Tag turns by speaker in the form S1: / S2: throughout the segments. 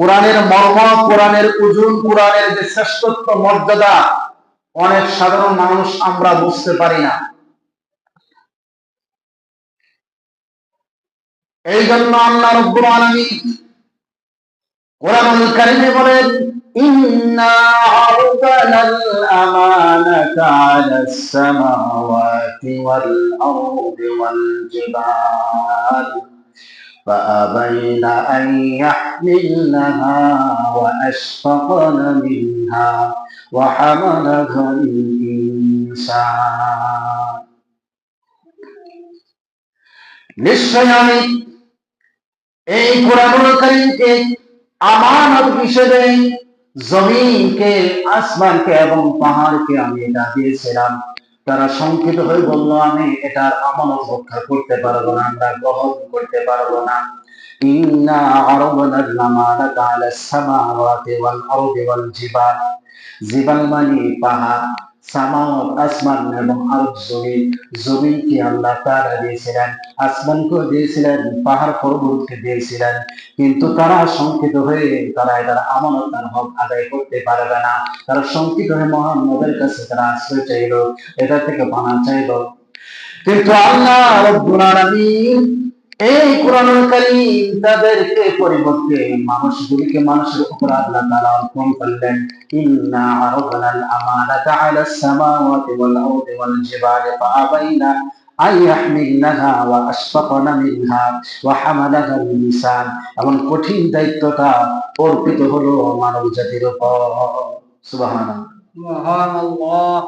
S1: কোরআনের মর্ম কোরআনের ওজন, কোরআনের যে শ্রেষ্ঠত্ব, মর্যাদা, অনেক সাধারণ মানুষ আমরা বুঝতে পারি না। এই জন্য আল্লাহ রব্বুল আলামিন কোরআনুল কারিমে বলেন, ইন্না আরদানাল আমানাতা আলাস সামাওয়াতি ওয়াল আরদি ওয়াল জিবাল। فأبين أن يحملنها وأشفقن منها وحملها الإنسان নিশ্চয় আমি এই কোরআনুল কারীমকে আমানত হিসেবে জমিনকে আসমানকে এবং পাহাড়কে আমি এটা দিয়েছিলাম তারা শঙ্কিত হয়ে বলল, আমি এটার আমানত রক্ষা করতে পারব না, আমরা গ্রহণ করতে পারব না। ইন্না আরবনা লামানাতা আলাস সামাওয়াতি ওয়াল আরদি ওয়াল জিবাল। জিবাল মানে পাহাড়। সামাওয়াত আসমান এবং আরব আল্লাহ তাআলা দিয়েছিলেন। দিয়েছিলেন, পাহাড় পর্বতকে দিয়েছিলেন। কিন্তু তারা শঙ্কিত হয়ে তারা এটার আমানত হক আদায় করতে পারবে না। তারা শঙ্কিত হয়ে মোহাম্মদের কাছে তারা আশ্রয় চাইল, এটা থেকে বানা চাইল। কিন্তু আল্লাহ রব্বুল আলামিন এই কোরআনুল কারীম তাদেরকে পরিবর্তে মানুষগুলিকে মানুষের উপর আল্লাহ তাআলা অর্পণ করলেন। ইন্না আরাদনাল আমানাতা আলাস সামাওয়াতি ওয়াল আরদি ওয়াল জিবালি ফাআবাইনা এমন কঠিন দায়িত্বটা অর্পিত হলো মানব জাতির উপর। সুবহানাল্লাহ।
S2: সুবহানাল্লাহ।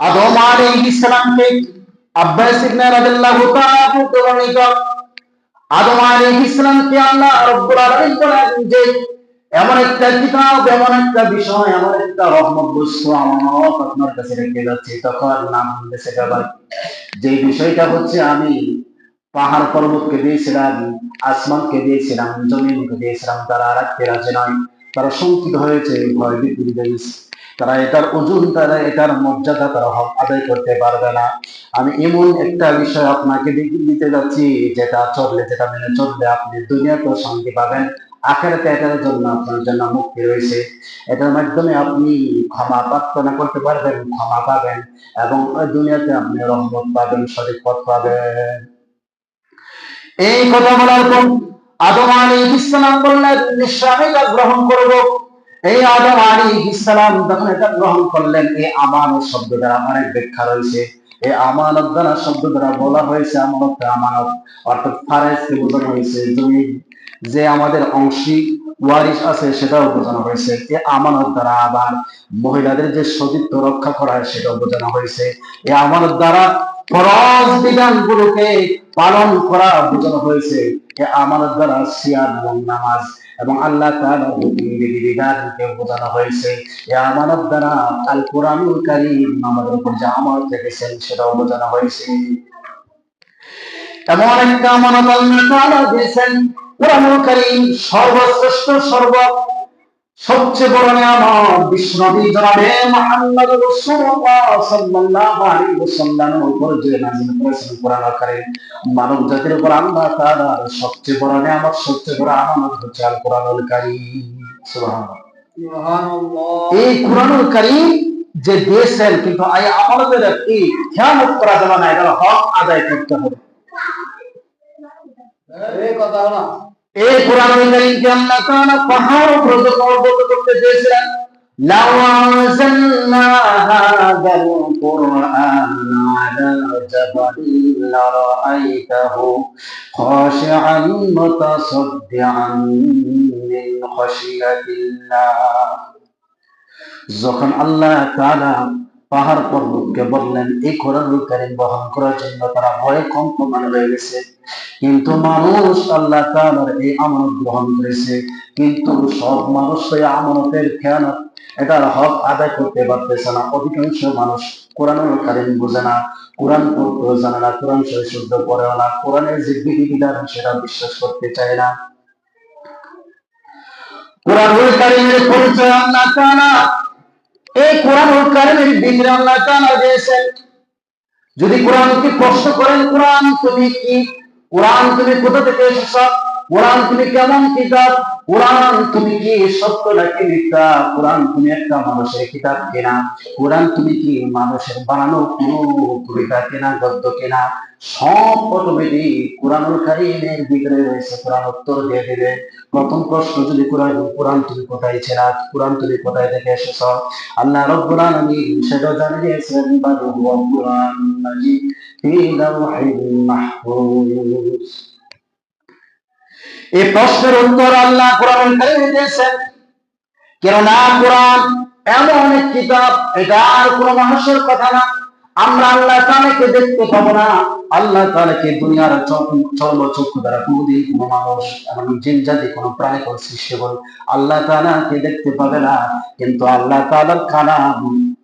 S1: আদম আলাইহিস সালামকে আব্বাস ইবনে রাদিয়াল্লাহু তাআলা বর্ণিত আদম আলাইহিস আল্লাহ আলামিন বলেন যে, এমন একটা কিতাব, এমন একটা বিষয়, এমন একটা রহমত বস্তু আমানত আপনার কাছে রেখে যাচ্ছি। তখন নাম যে বিষয়টা হচ্ছে আমি পাহাড় পর্বতকে দিয়েছিলাম, আসমানকে দিয়েছিলাম, জমিনকে দিয়েছিলাম, তারা রাখতে রাজি নয়, তারা শঙ্কিত হয়েছে, ভয় বিপরীত তারা এটার ওজন, তারা এটার মর্যাদা, তারা হক আদায় করতে পারবে না। আমি এমন একটা বিষয় আপনাকে দিতে যাচ্ছি, যেটা চললে, যেটা মেনে চললে আপনি দুনিয়াতেও শান্তি পাবেন। আখেরাতে এটার জন্য আপনার জন্য মুক্তি রয়েছে। এটার মাধ্যমে আপনি ক্ষমা প্রার্থনা করতে পারবেন, ক্ষমা পাবেন, এবং দুনিয়াতে আপনি রহমত পাবেন, সঠিক পথ পাবেন। এই কথা বলার পর আদম আলী ইসলাম বললেন, নিশ্চয় গ্রহণ করব এই আদম আলী ইসলাম যখন এটা গ্রহণ করলেন, এই আমানত শব্দ দ্বারা অনেক ব্যাখ্যা রয়েছে। এই আমানত দ্বারা শব্দ দ্বারা বলা হয়েছে আমানত আমানত। অর্থাৎ ফারেজকে বোঝানো হয়েছে জমি যে আমাদের অংশী ওয়ারিশ আছে, সেটাও বোঝানো হয়েছে। এই আমানত দ্বারা আবার মহিলাদের যে সতীত্ব রক্ষা করা হয়, সেটাও বোঝানো হয়েছে। এ আমানত দ্বারা ফরজ বিধানগুলোকে পালন করা বোঝানো হয়েছে। এই আমানত দ্বারা এবং নামাজ এবং আল্লাহ তাআলা বিধি বিধানকে বোঝানো হয়েছে আমানত দ্বারা আল কোরআনুল কারীম, আমাদের উপর যে আমানত রেখেছেন সেটাও বোঝানো হয়েছে। এমন একটা আমানত আল্লাহ তাআলা দিয়েছেন, কোরআনুল কারীম সর্বশ্রেষ্ঠ, সর্ব সবচেয়ে বড় নিয়ামত বিশ্বনবী জনাবে মুহাম্মদ রাসূলুল্লাহ সাল্লাল্লাহু আলাইহি ওয়াসাল্লামের উপর যে নাযিল করেছেন কোরআন কারীম মানব জাতির উপর আল্লাহ তাআলার সবচেয়ে বড় নিয়ামত সবচেয়ে বড় আমানত হচ্ছে আল কোরআনুল কারীম। সুবহানাল্লাহ।
S2: সুবহানাল্লাহ।
S1: এই কোরআনুল কারীম যে দিয়েছেন কিন্তু এই আমাদের একটি খেয়ালত করা যাবে না এটার হক আদায় করতে হবে।
S2: এই কথা না।
S1: এই আল্লাহ কুরআন আলা জাবালিন লারাআইতাহু খাশিআন মুতাসাদ্দিআন খাশিয়াতিল্লাহ। যখন আল্লাহ পাহাড় পর্বতকে বললেন, এই কোরআনুল কারীম বহন করার জন্য তারা ভয়ে কম্পমান হয়ে গেছে। কিন্তু মানুষ আল্লাহ তাআলার এই আমানত গ্রহণ করেছে। কিন্তু সব মানুষ এই আমানতের খেয়ানত। এটার হক আদায় করতে পারতেছে না। অধিকাংশ মানুষ কোরআনুল কারীম বোঝে না। কোরআন পড়তেও জানে না। কোরআন সহি শুদ্ধ পড়েও না। কোরআনের যে বিধি বিধান সেটা বিশ্বাস করতে চায় না। কোরআনুল কারীমের পরিচয় আল্লাহ তাআলা এই কোরআনুল কারণে বিধি আল্লাহ তাআলা দিয়েছেন। যদি কোরআনকে প্রশ্ন করেন, কোরআন তুমি কি? কোরআন তুমি কোথা থেকে এসেছ? কোরআন তুমি কেমন কিতাব? কোরআন তুমি কি সত্য নাকি মিথ্যা? কোরআন তুমি একটা মানুষের কিতাব কেনা? কোরআন তুমি কি মানুষের বানানো কোনো কবিতা কেনা, গদ্য কেনা? সব কোরআনুল কারিমের ভিতরে রয়েছে, কোরআন উত্তর দিয়ে দিবে। প্রথম প্রশ্ন, যদি কোরআন কোরআন তুমি কোথায় ছেড়া কোরআন তুমি কোথায় থেকে এসেছ? আল্লাহ রব্বুল আলামিন সেটা হুয়া কোরআন মাহফুজ। এই প্রশ্নের উত্তর আল্লাহ কোরআন দিয়েছেন। কেননা কোরআন এমন এক কিতাব, এটা আর কোন মানুষের কথা না। আমরা আল্লাহ তাআলাকে দেখতে পাবো না। আল্লাহ তাআলাকে দুনিয়ার চর্ম চক্ষু দ্বারা কোনদিন কোনো মানুষ এমন জিন জাতি, কোনো প্রাণী, কোন সৃষ্টি করে আল্লাহ তাআলাকে দেখতে পাবে না। কিন্তু আল্লাহ তাআলার কালাম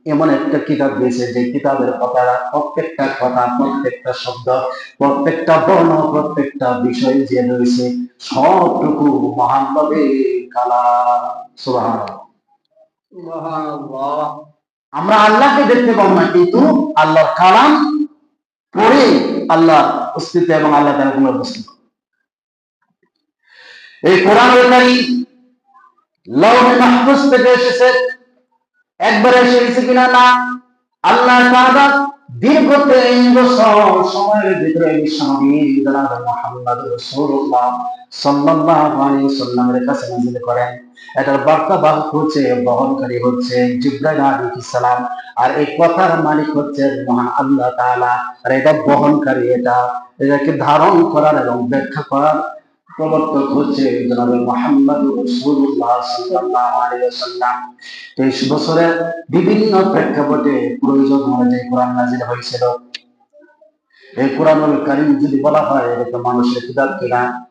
S1: এমন একটা কিতাব দিয়েছে যে কিতাবের কথা প্রত্যেকটা কথা প্রত্যেকটা শব্দ প্রত্যেকটা বর্ণ প্রত্যেকটা বিষয় যে রয়েছে সবটুকু মহানভাবে কালা আমরা আল্লাহকে দেখতে পাবো না কিন্তু আল্লাহর কালাম পড়ে আল্লাহ অস্তিত্ব এবং আল্লাহ তার কোনো অস্তিত্ব এই কোরআন লৌহ মাহফুজ থেকে এসেছে। একবার এসে গেছে কিনা না? আল্লাহ তাআলা দীর্ঘ বছর সময়ের ভিতরে জনাব সাল্লাল্লাহু আলাইহি ওয়াসাল্লামের কাছে করেন। এটার বার্তা বাহক হচ্ছে, বহনকারী হচ্ছে জিব্রাইল আলাইহিস সালাম। আর এই কথার মালিক হচ্ছে মহান আল্লাহ তাআলা। আর এটা বহনকারী, এটা এটাকে ধারণ করার এবং ব্যাখ্যা করার প্রবর্তক হচ্ছে জনাব মোহাম্মদ রসুল্লাহ সাল্লাহ আলাইহি ওয়াসাল্লাম। তেইশ বছরের বিভিন্ন প্রেক্ষাপটে প্রয়োজন অনুযায়ী কোরআন নাজির হয়েছিল। এই কোরআনুল কারিম যদি বলা হয়, এটা মানুষের কিনা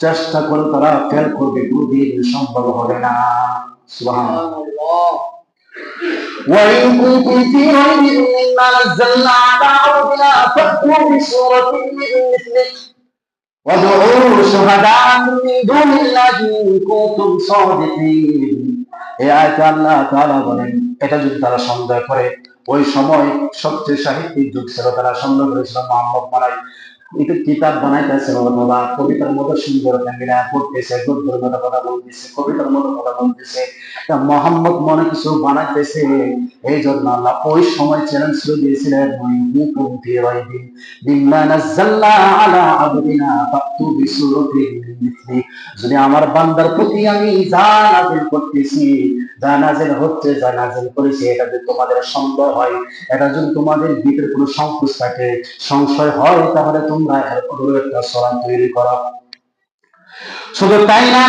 S1: চেষ্টা করে তারা ফেল করবে কোনদিন সম্ভব হবে না সুবহানাল্লাহ
S2: সুবহানাল্লাহ
S1: وإن كنتم في ريب مما نزلنا على عبدنا فأتوا بسورة من مثله وادعوا شهداءكم من دون الله إن كنتم صادقين এই আয়াতে আল্লাহ তাআলা বলেন এটা যদি তারা সন্দেহ করে ওই সময় সবচেয়ে সাহিত্যিক যুগ ছিল তারা সন্দেহ করেছিল মোহাম্মদ বানাই এটা কিতাব বানাইতেছে অথবা কবিতার মতো সুন্দর ক্যামেরা করতেছে গদ্যের মতো কথা বলতেছে, কবিতার মতো কথা বলতেছে মোহাম্মদ মনে কিছু বানাইতেছে। এই জন্য আল্লাহ ওই সময় চ্যালেঞ্জ করে দিয়েছিলেন, ওই হুকুম ফি রাইবিন বিম্মা নাযালনা আলা আবদিনা ফাতু বিসুরাতিন যদি আমার বান্দার প্রতি আমি যা নাযিল করতেছি যা নাজেল হচ্ছে, যা নাজেল করেছে, এটা যদি তোমাদের সন্দেহ হয়, এটা যদি তোমাদের ভিতরে কোনো সংকোচ থাকে, সংশয় হয়, তাহলে তোমরা এর কোনো একটা সরান তৈরি করো। শুধু তাই না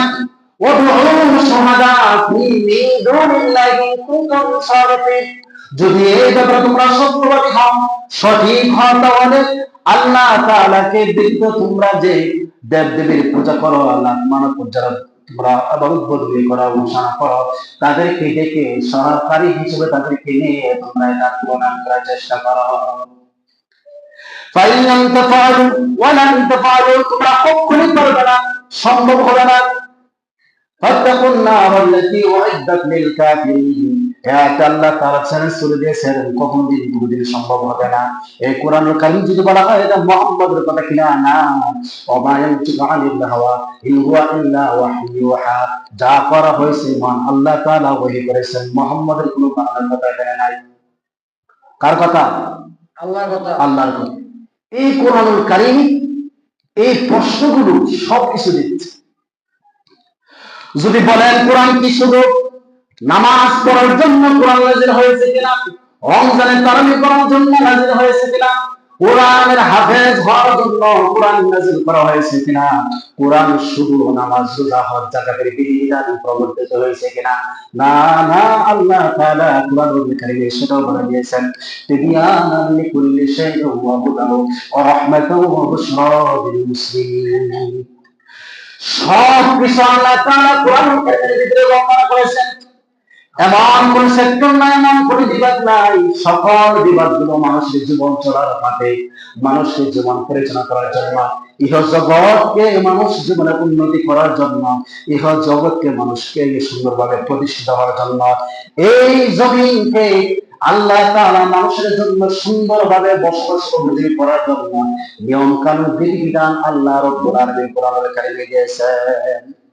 S1: যদি এই ব্যাপারে তোমরা সত্যবাদী হও, সঠিক হও, তাহলে আল্লাহ তাআলাকে ব্যতীত তোমরা যে দেব দেবীর পূজা করো, আল্লাহ মানব পূজার ভারতবর্তী করা ঘোষণা করো তাদেরকে ডেকে সহকারী হিসেবে তাদেরকে নিয়ে তোমরা এটা করার চেষ্টা করো। সম্ভব হবে না। এক আল্লাহ তাআলা চ্যালেঞ্জ করে দিয়েছেন কখন দিন কোনদিন সম্ভব হবে না। এই কোরআনুল কারীম যদি বলা হয় এটা মুহাম্মাদের কথা কিনা না? আনিল হাওয়া হুয়া ইল্লা ওয়াহয়ু যা করা হয়েছে মহান আল্লাহ তাআলা ওহী করেছেন। মুহাম্মাদের কোনো কথা এখানে নাই। কার কথা?
S2: আল্লাহর কথা।
S1: আল্লাহর কথা। এই কোরআনুল কারীম এই প্রশ্নগুলো সব কিছু দিচ্ছে যদি বলেন কোরআন কি শুধু নামাজ পড়ার জন্য কোরআন নাজির হয়েছে কিনা? রমজানের তারাবি করার জন্য নাজির হয়েছে কিনা? কোরআনের হাফেজ হওয়ার জন্য কোরআন নাজিল করা হয়েছে কিনা? কোরআন শুধু নামাজ রোজা হজ জাকাতের বিধিবিধান প্রবর্তিত হয়েছে কিনা? না না, আল্লাহ তাআলা সেটাও বলে দিয়েছেন। ওয়া ওয়া রাহমাতান ওয়া বুশরা লিল মুসলিমিন। সব কিছু আল্লাহ তাআলা কোরআন ভিতরে বর্ণনা করেছেন। এমন কোন সেক্টর নাই, এমন কোন বিভাগ নাই। সকল বিভাগগুলো মানুষের জীবন চলার পথে, মানুষের জীবন পরিচালনা করার জন্য, ইহ জগৎকে মানুষ জীবনে উন্নতি করার জন্য, ইহ জগৎকে মানুষকে সুন্দরভাবে প্রতিষ্ঠিত হওয়ার জন্য, এই জমিনকে আল্লাহ তাআলা মানুষের জন্য সুন্দরভাবে বসবাস উপযোগী করার জন্য নিয়ম কানুন বিধি বিধান আল্লাহ রব্বুল আলামিন কোরআনুল কারীমে দিয়েছেন।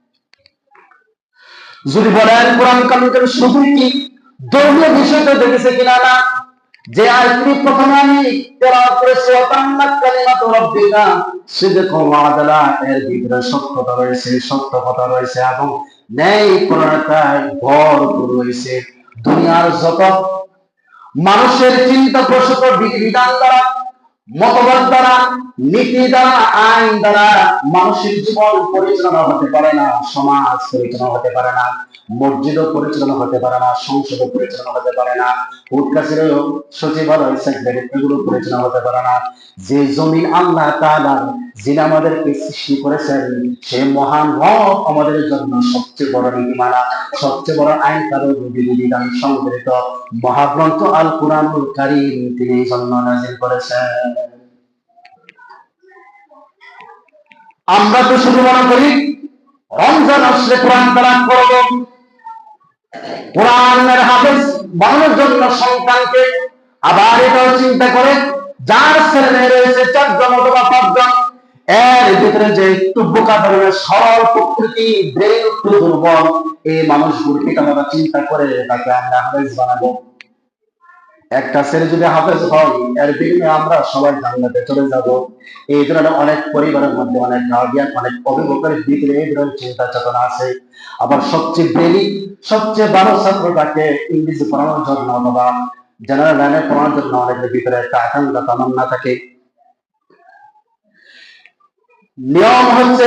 S1: যদি বলেন কোরআন কানুনের শুধু কি? ধর্মীয় বিষয়টা দেখেছে কিনা না? যে আয়াতটি প্রথমে আমি তেলাওয়াত এর ভিতরে সত্যতা রয়েছে সত্য কথা রয়েছে এবং ন্যায় প্রণতায় ভরপুর রয়েছে। দুনিয়ার যত মানুষের চিন্তা প্রসূত বিধান দ্বারা মতবাদ দ্বারা, নীতি দ্বারা, আইন দ্বারা মানুষের জীবন পরিচালনা হতে পারে না, সমাজ পরিচালনা হতে পারে না, মসজিদও পরিচালনা হতে পারে না, সংসদও পরিচালনা হতে পারে না উৎকাশেরও সচিবালয় সেক্রেটারি এগুলো পরিচালনা হতে পারে না। যে জমি আল্লাহ তাআলা যিনি আমাদেরকে সৃষ্টি করেছেন, সে মহান রব আমাদের জন্য সবচেয়ে বড় নীতিমালা, সবচেয়ে বড় আইন বিধি বিধান সংকলিত মহাগ্রন্থ আল কোরআনুল কারীম তিনি জন্য নাজিল করেছেন। আমরা তো শুধু মনে করি, রমজান আসলে কোরআন তালাক করব। কোরআনের হাফেজ বানানোর জন্য সন্তানকে আবার এটাও চিন্তা করে, যার ছেলে মেয়ে রয়েছে চারজন অথবা পাঁচজন এর ভিতরে যে একটু বোকা ধরনের সরল প্রকৃতি ব্রেন একটু দুর্বল, এই মানুষগুলোকে আমরা চিন্তা করে তাকে আমরা হাফেজ বানাবো? একটা ছেলে যদি হাফেজ হয়, এর বিনিময়ে আমরা সবাই জান্নাতে চলে যাব। এই ধরনের অনেক পরিবারের মধ্যে অনেক গার্ডিয়ান অনেক অভিভাবকের ভিতরে এই ধরনের চিন্তা চেতনা আছে। আবার সবচেয়ে বেলি সবচেয়ে ভালো ছাত্র তাকে ইংরেজি পড়ানোর জন্য অথবা জেনারেল লাইনে পড়ানোর জন্য অনেকের ভিতরে একটা আকাঙ্ক্ষা, তামান্না থাকে। নিয়ম হচ্ছে